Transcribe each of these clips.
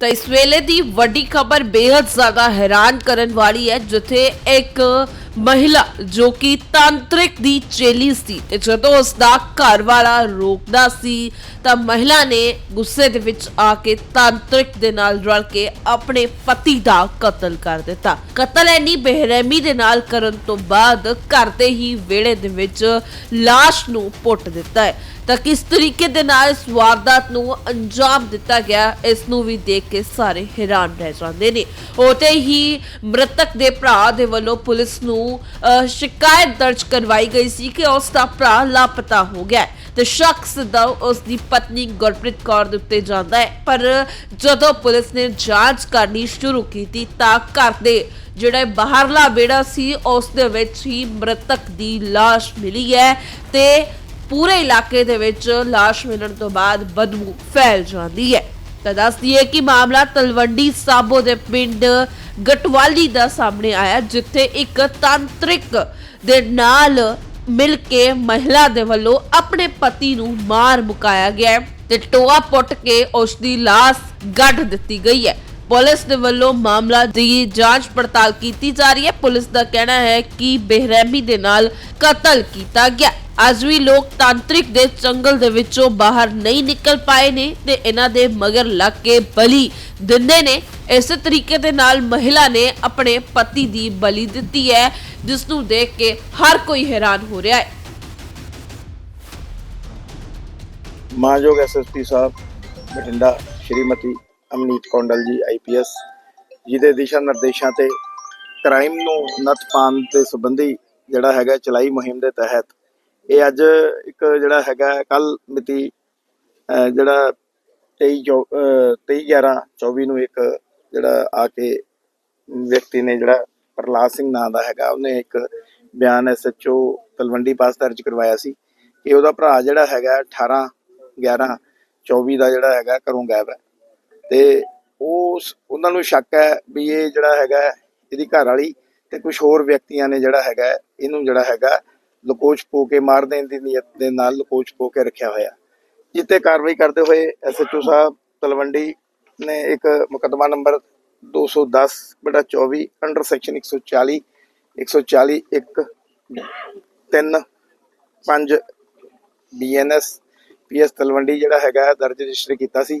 ਤਾਂ ਇਸ ਵੇਲੇ ਦੀ ਵੱਡੀ ਖਬਰ ਬੇहद ਜ਼ਿਆਦਾ ਹੈਰਾਨ ਕਰਨ ਵਾਲੀ ਹੈ ਜਿੱਥੇ ਇੱਕ ਮਹਿਲਾ ਜੋ ਕਿ ਤਾਂਤਰਿਕ ਦੀ ਚੇਲੀ ਸੀ ਤੇ ਜਦੋਂ ਉਸ ਦਾ ਘਰ ਵਾਲਾ ਰੋਕਦਾ ਸੀ ਤਾਂ ਮਹਿਲਾ ਨੇ ਗੁੱਸੇ ਦੇ ਵਿੱਚ ਆ ਕੇ ਤਾਂਤਰਿਕ ਦੇ ਨਾਲ ਰਲ ਕੇ ਆਪਣੇ ਪਤੀ ਦਾ ਕਤਲ ਕਰ ਦਿੱਤਾ। ਕਤਲ ਐਨੀ ਬੇਰਹਿਮੀ ਦੇ ਨਾਲ ਕਰਨ ਤੋਂ ਬਾਅਦ ਘਰ ਦੇ ਹੀ ਵਿਹੜੇ ਦੇ ਵਿੱਚ ਲਾਸ਼ ਨੂੰ ਪੁੱਟ ਦਿੱਤਾ ਹੈ। ਤਾਂ ਕਿਸ ਤਰੀਕੇ ਦੇ ਨਾਲ ਇਸ ਵਾਰਦਾਤ ਨੂੰ ਅੰਜਾਮ ਦਿੱਤਾ ਗਿਆ, ਇਸ ਨੂੰ ਵੀ ਦੇਖ ਕੇ ਸਾਰੇ ਹੈਰਾਨ ਰਹਿ ਜਾਂਦੇ ਨੇ। ਉਤੇ ਹੀ ਮ੍ਰਿਤਕ ਦੇ ਭਰਾ ਦੇ ਵੱਲੋਂ ਪੁਲਿਸ ਨੂੰ ਅਹ, ਸ਼ਿਕਾਇਤ ਦਰਜ ਕਰਵਾਈ ਗਈ ਸੀ ਕਿ ਉਸ ਦਾ ਭਰਾ ਲਾਪਤਾ ਹੋ ਗਿਆ ਹੈ। ਤੇ ਸ਼ੱਕ ਸਿੱਧਾ ਉਸ ਦੀ ਪਤਨੀ ਗੁਰਪ੍ਰੀਤ ਕੌਰ ਦੇ ਉੱਤੇ ਜਾਂਦਾ ਹੈ। ਪਰ ਜਦੋਂ ਪੁਲਿਸ ਨੇ ਜਾਂਚ ਕਰਨੀ ਸ਼ੁਰੂ ਕੀਤੀ ਤਾਂ ਘਰ ਦੇ ਜਿਹੜਾ ਬਾਹਰਲਾ ਵਿਹੜਾ ਸੀ ਉਸ ਦੇ ਵਿੱਚ ਹੀ ਮ੍ਰਿਤਕ ਦੀ ਲਾਸ਼ ਮਿਲੀ ਹੈ ਤੇ ਪੂਰੇ ਇਲਾਕੇ ਦੇ ਵਿੱਚ ਲਾਸ਼ ਮਿਲਣ ਤੋਂ ਬਾਅਦ ਬਦਬੂ ਫੈਲ ਜਾਂਦੀ ਹੈ। ਤਾਂ ਦੱਸ ਦਈਏ ਕਿ ਮਾਮਲਾ ਤਲਵੰਡੀ ਸਾਬੋ ਦੇ ਪਿੰਡ ਗਟਵਾਲੀ ਦਾ ਸਾਹਮਣੇ ਆਇਆ, ਜਿੱਥੇ ਇੱਕ ਤਾਂਤਰਿਕ ਦੇ ਨਾਲ ਮਿਲ ਕੇ ਮਹਿਲਾ ਦੇ ਵੱਲੋਂ ਆਪਣੇ ਪਤੀ ਨੂੰ ਮਾਰ ਮੁਕਾਇਆ ਗਿਆ ਹੈ ਤੇ ਟੋਆ ਪੁੱਟ ਕੇ ਉਸ ਦੀ ਲਾਸ਼ ਗੱਡ ਦਿੱਤੀ ਗਈ ਹੈ। ਪੁਲਿਸ ਦੇ ਵੱਲੋਂ ਮਾਮਲਾ ਦੀ ਜਾਂਚ ਪੜਤਾਲ ਕੀਤੀ ਜਾ ਰਹੀ ਹੈ। ਪੁਲਿਸ ਦਾ ਕਹਿਣਾ ਹੈ ਕਿ ਬੇਰਹਿਮੀ ਦੇ ਨਾਲ ਕਤਲ ਕੀਤਾ ਗਿਆ। ਅੱਜ ਵੀ ਲੋਕ ਦੇ ਜੰਗਲ ਦੇ ਵਿੱਚੋਂ ਬਾਹਰ ਨਹੀਂ ਨਿਕਲ ਪਾਏ ਨੇ ਤੇ ਇਹਨਾਂ ਦੇ ਮਗਰ ਲੱਗ ਕੇ ਬਲੀ ਦਿੰਦੇ ਨੇ। ਇਸੇ ਤਰੀਕੇ ਦੇ ਨਾਲ ਮਹਿਲਾ ਨੇ ਆਪਣੇ ਪਤੀ ਦੀ ਬਲੀ ਦਿੱਤੀ ਹੈ, ਜਿਸ ਨੂੰ ਦੇਖ ਕੇ ਹਰ ਕੋਈ ਹੈਰਾਨ ਹੋ ਰਿਹਾ ਹੈ। ਮਾਨਯੋਗ ਐਸਐਸਪੀ ਸਾਹਿਬ, ਬਠਿੰਡਾ, ਸ਼੍ਰੀਮਤੀ ਅਮਨੀਤ ਕੌਂਡਲ ਜੀ ਆਈਪੀਐਸ ਜਿਹਦੇ ਦਿਸ਼ਾ ਨਿਰਦੇਸ਼ਾਂ ਤੇ ਕ੍ਰਾਈਮ ਨੂੰ ਨੱਥ ਪਾਉਣ ਦੇ ਸੰਬੰਧੀ ਜਿਹੜਾ ਹੈਗਾ ਚਲਾਈ ਮੁਹਿੰਮ ਦੇ ਤਹਿਤ, ਇਹ ਅੱਜ ਇੱਕ ਜਿਹੜਾ ਹੈਗਾ ਕੱਲ ਮਿਤੀ ਜਿਹੜਾ 23 ਚੌ- ਅਹ 23 11 24 ਨੂੰ ਇੱਕ ਜਿਹੜਾ ਆ ਕੇ ਵਿਅਕਤੀ ਨੇ ਜਿਹੜਾ ਪ੍ਰਲਾਦ ਸਿੰਘ ਨਾਂ ਦਾ ਹੈਗਾ, ਉਹਨੇ ਇੱਕ ਬਿਆਨ ਐਸਐਚਓ ਤਲਵੰਡੀ ਪਾਸ ਦਰਜ ਕਰਵਾਇਆ ਸੀ ਕਿ ਉਹਦਾ ਭਰਾ ਜਿਹੜਾ ਹੈਗਾ 18 11 24 ਦਾ ਜਿਹੜਾ ਹੈਗਾ ਘਰੋਂ ਗਾਇਬ ਹੈ। ਤੇ ਉਸ, ਉਹਨਾਂ ਨੂੰ ਸ਼ੱਕ ਹੈ ਵੀ ਇਹ ਜਿਹੜਾ ਹੈਗਾ ਇਹਦੀ ਘਰ ਵਾਲੀ ਤੇ ਕੁਝ ਹੋਰ ਵਿਅਕਤੀਆਂ ਨੇ ਜਿਹੜਾ ਹੈਗਾ ਇਹਨੂੰ ਜਿਹੜਾ ਹੈਗਾ ਲਕੋਚ ਪੋ ਕੇ ਮਾਰ ਦੇਣ ਦੀ ਨੀਅਤ ਦੇ ਨਾਲ ਲਕੋਚ ਪੋ ਕੇ ਰੱਖਿਆ ਹੋਇਆ। ਜਿੱਤੇ ਕਾਰਵਾਈ ਕਰਦੇ ਹੋਏ ਐਸਐਚਓ ਸਾਹਿਬ ਤਲਵੰਡੀ ਨੇ ਇੱਕ ਮੁਕੱਦਮਾ ਨੰਬਰ 210 ਬਟਾ 24 under section 140 140 1 3 5 BNS PS Talwandi ਜਿਹੜਾ ਹੈਗਾ ਦਰਜ ਰਜਿਸਟਰ ਕੀਤਾ ਸੀ।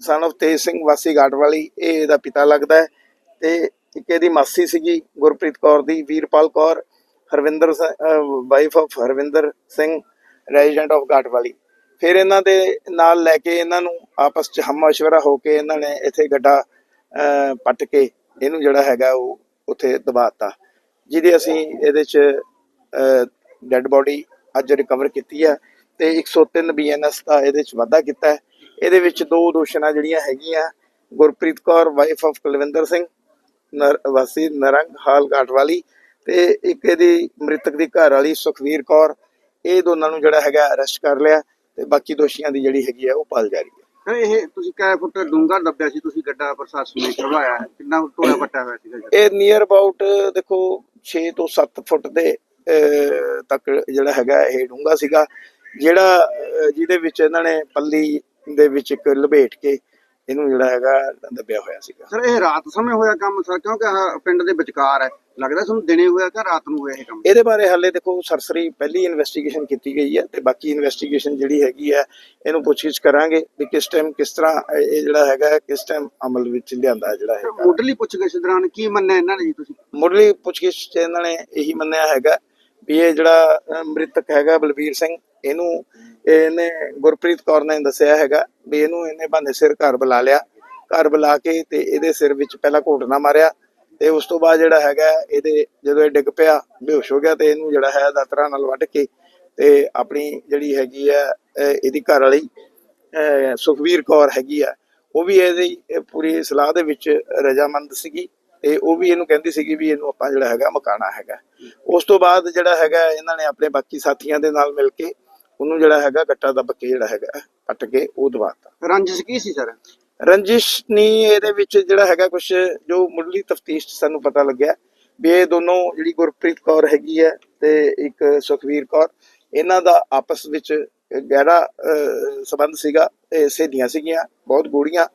ਸਨ of ਤੇਜ ਸਿੰਘ ਵਾਸੀ ਘਾਟ ਇਹ ਇਹਦਾ ਪਿਤਾ ਲੱਗਦਾ ਹੈ ਤੇ ਇੱਕ ਇਹਦੀ ਮਾਸੀ ਸੀਗੀ ਗੁਰਪ੍ਰੀਤ ਕੌਰ ਦੀ, Veerpal Kaur, Harvinder wife of Harvinder Singh resident of Ghat ਫਿਰ ਇਹਨਾਂ ਦੇ ਨਾਲ ਲੈ ਕੇ ਇਹਨਾਂ ਨੂੰ ਆਪਸ ਚ ਹਮਸ਼ਵਰਾ ਹੋ ਕੇ ਇਹਨਾਂ ਨੇ ਇੱਥੇ ਗੱਡਾ ਪੱਟ ਕੇ ਇਹਨੂੰ ਜਿਹੜਾ ਹੈਗਾ ਉਹ ਉੱਥੇ ਦਬਾਤਾ। ਜਿਹਦੀ ਅਸੀਂ ਇਹਦੇ ਚ ਡੈੱਡ ਬੋਡੀ ਅੱਜ ਰਿਕਵਰ ਕੀਤੀ ਹੈ ਤੇ 103 ਬੀਐਨਐਸ ਦਾ ਇਹਦੇ ਚ ਵਾਧਾ ਕੀਤਾ ਹੈ। ਇਹਦੇ ਵਿੱਚ ਦੋ ਦੋਸ਼ਣਾ ਜਿਹੜੀਆਂ ਹੈਗੀਆਂ ਗੁਰਪ੍ਰੀਤ ਕੌਰ ਵਾਈਫ ਆਫ ਕੁਲਵਿੰਦਰ ਸਿੰਘ ਵਾਸੀ ਨਰੰਗ ਹਾਲ ਘਾਟ ਵਾਲੀ ਤੇ ਇੱਕ ਇਹਦੀ ਮ੍ਰਿਤਕ ਦੀ ਘਰ ਵਾਲੀ ਸੁਖਵੀਰ ਕੌਰ ਇਹ ਦੋਨਾਂ ਨੂੰ ਜਿਹੜਾ ਹੈਗਾ ਅਰੈਸਟ ਕਰ ਲਿਆ ਤੇ ਬਾਕੀ ਦੋਸ਼ੀਆਂ ਦੀ ਜਿਹੜੀ ਹੈਗੀ ਹੈ ਉਹ ਪਾਲ ਜਾ ਰਹੀ ਹੈ ਇਹ ਤੁਸੀਂ ਕੈ ਫੁੱਟ ਡੂੰਘਾ ਦੱਬਿਆ ਸੀ ਤੁਸੀਂ ਗੱਡਾ ਪ੍ਰਸ਼ਾਸਨ ਨੇ ਕਰਵਾਇਆ ਹੈ ਕਿੰਨਾ ਟੋਇਆ ਪੱਟਿਆ ਹੋਇਆ ਸੀਗਾ? ਇਹ ਨੀਅਰ ਅਬਾਊਟ ਦੇਖੋ 6 ਤੋਂ 7 ਫੁੱਟ ਦੇ ਤੱਕ ਜਿਹੜਾ ਹੈਗਾ ਇਹ ਡੂੰਘਾ ਸੀਗਾ ਜਿਹੜਾ ਜਿਹਦੇ ਵਿੱਚ ਇਹਨਾਂ ਨੇ ਪੱਲੀ ਦੇ ਵਿੱਚ ਇੱਕ ਲਪੇਟ ਕੇ ਇਹਨੂੰ ਜਿਹੜਾ ਹੈਗਾ ਦੱਬਿਆ ਹੋਇਆ ਸੀਗਾ। ਸਰ ਇਹ ਰਾਤ ਸਮੇਂ ਹੋਇਆ ਕੰਮ ਸਰ ਕਿਉਂਕਿ ਆਹ ਪਿੰਡ ਦੇ ਵਿਚਕਾਰ ਹੈ। ਲੱਗਦਾ ਤੁਹਾਨੂੰ ਦਿਨੇ ਹੋਇਆ ਕਿ ਰਾਤ ਨੂੰ ਹੋਇਆ ਇਹ ਕੰਮ? ਇਹਦੇ ਬਾਰੇ ਹਾਲੇ ਦੇਖੋ ਸਰਸਰੀ ਪਹਿਲੀ ਇਨਵੈਸਟੀਗੇਸ਼ਨ ਕੀਤੀ ਗਈ ਹੈ ਤੇ ਬਾਕੀ ਇਨਵੈਸਟੀਗੇਸ਼ਨ ਜਿਹੜੀ ਹੈਗੀ ਹੈ ਇਹਨੂੰ ਪੁੱਛਗਿੱਛ ਕਰਾਂਗੇ ਵੀ ਕਿਸ ਟਾਈਮ ਕਿਸ ਤਰ੍ਹਾਂ ਇਹ ਜਿਹੜਾ ਹੈਗਾ ਕਿਸ ਟਾਈਮ ਅਮਲ ਵਿੱਚ ਲਿਆਂਦਾ ਜਿਹੜਾ ਹੈਗਾ ਮੁੱਢਲੀ ਪੁੱਛਗਿੱਛ ਦੌਰਾਨ ਕੀ ਮੰਨਿਆ ਇਹਨਾਂ ਨੇ ਜੀ ਤੁਸੀਂ? ਮੁੱਢਲੀ ਪੁੱਛਗਿੱਛ 'ਚ ਇਹਨਾਂ ਨੇ ਇਹੀ ਮੰਨਿਆ ਹੈਗਾ ਵੀ ਇਹ ਜਿਹੜਾ ਮ੍ਰਿਤਕ ਹੈਗਾ ਬਲਬੀਰ ਸਿੰਘ ਇਹਨੂੰ ਇਹਨੇ ਗੁਰਪ੍ਰੀਤ ਕੌਰ ਨੇ ਦੱਸਿਆ ਹੈਗਾ ਵੀ ਇਹਨੂੰ ਇਹਨੇ ਬੰਦੇ ਸਿਰ ਘਰ ਬੁਲਾ ਲਿਆ। ਘਰ ਬੁਲਾ ਕੇ ਤੇ ਇਹਦੇ ਸਿਰ ਵਿੱਚ ਪਹਿਲਾਂ ਘੋਟਣਾ ਮਾਰਿਆ ਤੇ ਉਸ ਤੋਂ ਬਾਅਦ ਜਿਹੜਾ ਹੈਗਾ ਇਹਦੇ ਜਦੋਂ ਇਹ ਡਿੱਗ ਪਿਆ ਬੇਹੋਸ਼ ਹੋ ਗਿਆ ਤੇ ਇਹਨੂੰ ਜਿਹੜਾ ਹੈ ਦਾਤਰਾ ਨਾਲ ਵੱਢ ਕੇ ਤੇ ਆਪਣੀ ਜਿਹੜੀ ਹੈਗੀ ਹੈ ਇਹਦੀ ਘਰ ਵਾਲੀ ਅਹ, ਸੁਖਵੀਰ ਕੌਰ ਹੈਗੀ ਆ ਉਹ ਵੀ ਇਹਦੀ ਪੂਰੀ ਸਲਾਹ ਦੇ ਵਿੱਚ ਰਜਾਮੰਦ ਸੀਗੀ। ਤੇ ਉਹ ਵੀ ਇਹਨੂੰ ਕਹਿੰਦੀ ਸੀਗੀ ਵੀ ਇਹਨੂੰ ਆਪਾਂ ਜਿਹੜਾ ਹੈਗਾ ਮਕਾਣਾ ਹੈਗਾ। ਉਸ ਤੋਂ ਬਾਅਦ ਜਿਹੜਾ ਹੈਗਾ ਇਹਨਾਂ ਨੇ ਆਪਣੇ ਬਾਕੀ ਸਾਥੀਆਂ ਦੇ ਨਾਲ ਮਿਲ ਕੇ ਉਹਨੂੰ ਜਿਹੜਾ ਹੈਗਾ ਗੱਟਾ ਦੱਬ ਕੇ ਜਿਹੜਾ ਹੈਗਾ ਪੱਟ ਕੇ ਉਹ ਦਵਾਤਾ। ਰੰਜਿਸ਼ ਕੀ ਸੀ ਸਰ? ਰੰਜਿਸ਼ ਨਹੀਂ ਇਹਦੇ ਵਿੱਚ ਜਿਹੜਾ ਹੈਗਾ ਕੁਝ ਜੋ ਮੁੱਢਲੀ ਤਫਤੀਸ਼ ਸਾਨੂੰ ਪਤਾ ਲੱਗਿਆ ਵੀ ਇਹ ਦੋਨੋਂ ਜਿਹੜੀ ਗੁਰਪ੍ਰੀਤ ਕੌਰ ਹੈਗੀ ਹੈ ਤੇ ਇੱਕ ਸੁਖਵੀਰ ਕੌਰ ਇਹਨਾਂ ਦਾ ਆਪਸ ਵਿੱਚ ਗਹਿਰਾ ਸੰਬੰਧ ਸੀਗਾ ਤੇ ਸਹੇਲੀਆਂ ਸੀਗੀਆਂ ਬਹੁਤ ਗੂੜੀਆਂ।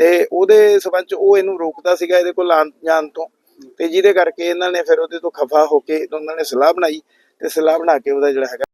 ਤੇ ਉਹਦੇ ਸੰਬੰਧ ਉਹ ਇਹਨੂੰ ਰੋਕਦਾ ਸੀਗਾ ਇਹਦੇ ਕੋਲ ਆਣ ਜਾਣ ਤੋਂ। ਤੇ ਜਿਹਦੇ ਕਰਕੇ ਇਹਨਾਂ ਨੇ ਫਿਰ ਉਹਦੇ ਤੋਂ ਖਫਾ ਹੋ ਕੇ ਉਹਨਾਂ ਨੇ ਸਲਾਹ ਬਣਾਈ ਤੇ ਸਲਾਹ ਬਣਾ ਕੇ ਉਹਦਾ ਜਿਹੜਾ ਹੈਗਾ